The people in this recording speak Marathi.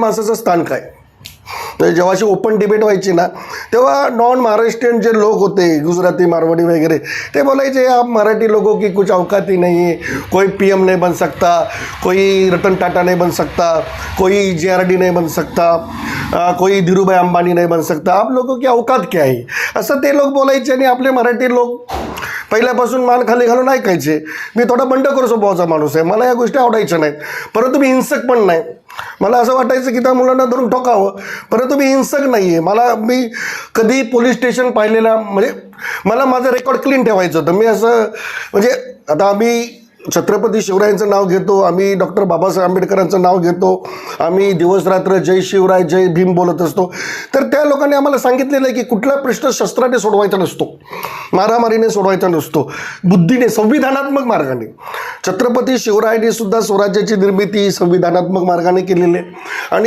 माणसाचं स्थान काय? तर जेव्हा अशी ओपन डिबेट व्हायची ना तेव्हा नॉन महाराष्ट्रीयन जे लोक होते गुजराती मारवाडी वगैरे ते बोलायचे आप मराठी लोगों की कुछ औकात ही नहीं है। कोई पीएम नहीं बन सकता कोई रतन टाटा नहीं बन सकता कोई जे आर डी नहीं बन सकता कोई धीरूभाई अंबानी नहीं बन सकता। आप लोगों की औकात क्या आहे असं ते लोक बोलायचे आणि आपले मराठी लोक पहिल्यापासून मान खाली घालून ऐकायचे. मी थोडा बंडखोर स्वभावाचा माणूस आहे. मला या गोष्टी आवडायच्या नाहीत. परंतु मी हिंसक पण नाही. मला असं वाटायचं की त्या मुलांना धरून ठोकावं. परंतु मी हिंसक नाही आहे मला मी कधी पोलीस स्टेशन पाहिलेला म्हणजे मला माझं रेकॉर्ड क्लीन ठेवायचं होतं. मी असं म्हणजे आता आम्ही छत्रपती शिवरायांचं नाव घेतो आम्ही डॉक्टर बाबासाहेब आंबेडकरांचं नाव घेतो आम्ही दिवसरात्र जय शिवराय जय भीम बोलत असतो. तर त्या लोकांनी आम्हाला सांगितलेलं आहे की कुठला प्रश्न शस्त्राने सोडवायचा नसतो मारामारीने सोडवायचा नसतो बुद्धीने संविधानात्मक मार्गाने. छत्रपती शिवरायांनी सुद्धा स्वराज्याची निर्मिती संविधानात्मक मार्गाने केलेली आहे. आणि